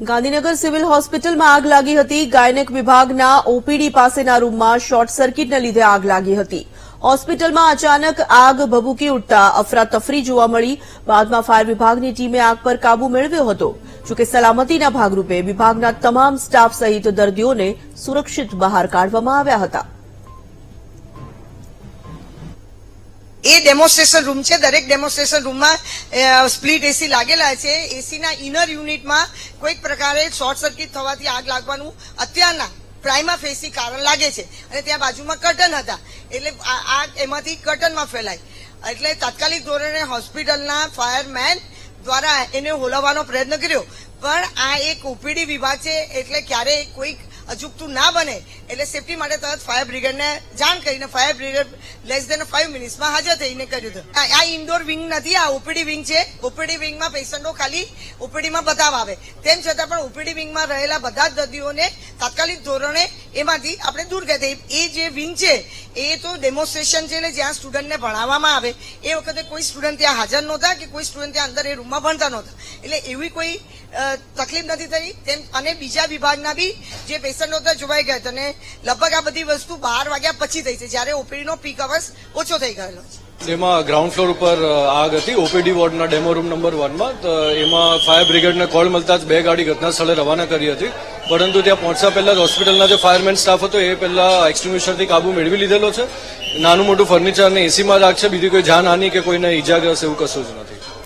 Gandhinagar civil હોસ્પિટલમાં આગ લાગી હતી. ગાયનેક વિભાગના ઓપીડી પાસેના રૂમમાં શોર્ટ સર્કિટને લીધે આગ લાગી હતી. હોસ્પિટલમાં અચાનક આગ ભભૂકી ઉઠતા અફરાતફરી જોવા મળી. બાદમાં ફાયર વિભાગની ટીમે આગ પર કાબુ મેળવ્યો હતો. જોકે સલામતીના ભાગરૂપે વિભાગના તમામ સ્ટાફ સહિત દર્દીઓને સુરક્ષિત બહાર કાઢવામાં આવ્યા હતા. એ ડેમોન્સ્ટ્રેશન રૂમ છે. દરેક ડેમોન્સ્ટ્રેશન રૂમમાં સ્પ્લિટ એસી લાગેલા છે. એસીના ઇનર યુનિટમાં કોઈક પ્રકારે શોર્ટ સર્કિટ થવાથી આગ લાગવાનું અત્યારના પ્રાઇમા ફેસી કારણ લાગે છે. અને ત્યાં બાજુમાં કર્ટન હતા. એટલે આગ એમાંથી કર્ટનમાં ફેલાય. એટલે તાત્કાલિક ધોરણે હોસ્પિટલના ફાયરમેન દ્વારા એને હોલાવવાનો પ્રયત્ન કર્યો. પણ આ એક ઓપીડી વિભાગ છે. એટલે ક્યારેય કોઈક અચૂકતું ના બને, એટલે સેફટી માટે તરત ફાયર બ્રિગેડને જાણ કરીને fire brigade less than five મિનિટ્સમાં હાજર થઈને કર્યું હતું. આ ઇન્ડોર વિંગ નથી, આ ઓપીડી વિંગ છે. ઓપીડી વિંગમાં પેશન્ટો ખાલી ઓપીડીમાં બતાવ આવે. તેમ છતાં પણ ઓપીડી વિંગમાં રહેલા બધા જ દર્દીઓને તાત્કાલિક ધોરણે એમાંથી આપણે દૂર કરી એ જે વિંગ છે, એ તો ડેમોન્સ્ટ્રેશન છે ને જ્યાં સ્ટુડન્ટને ભણાવવામાં આવે, એ વખતે કોઈ સ્ટુડન્ટ ત્યાં હાજર નહોતા કે કોઈ સ્ટુડન્ટ ત્યાં અંદર એ રૂમમાં ભણતા નહોતા. એટલે એવી કોઈ તકલીફ નથી થઈ. તેમ, અને બીજા વિભાગના બી જે પેશન્ટ હતા જોવાઈ ગયા અને લગભગ આ બધી વસ્તુ બાર વાગ્યા પછી થઈ છે. જ્યારે ઓપીડીનો પીક અવર્સ ઓછો થઈ ગયેલો છે. એમાં ગ્રાઉન્ડ ફ્લોર ઉપર આગ હતી. ઓપીડી વોર્ડના ડેમો રૂમ નંબર વનમાં તો, એમાં ફાયર બ્રિગેડને કોલ મળતા જ બે ગાડી ઘટના સ્થળે રવાના કરી હતી. પરંતુ ત્યાં પહોંચતા પહેલા જ હોસ્પિટલના જે ફાયરમેન સ્ટાફ હતો, એ પહેલા એક્સટિંગ્વિશરથી કાબુ મેળવી લીધેલો છે. નાનું મોટું ફર્નિચર અને એસીમાં જ બીજી કોઈ જાનહાની કે કોઈને ઇજાગ્રસ્ત એવું કશું જ નથી.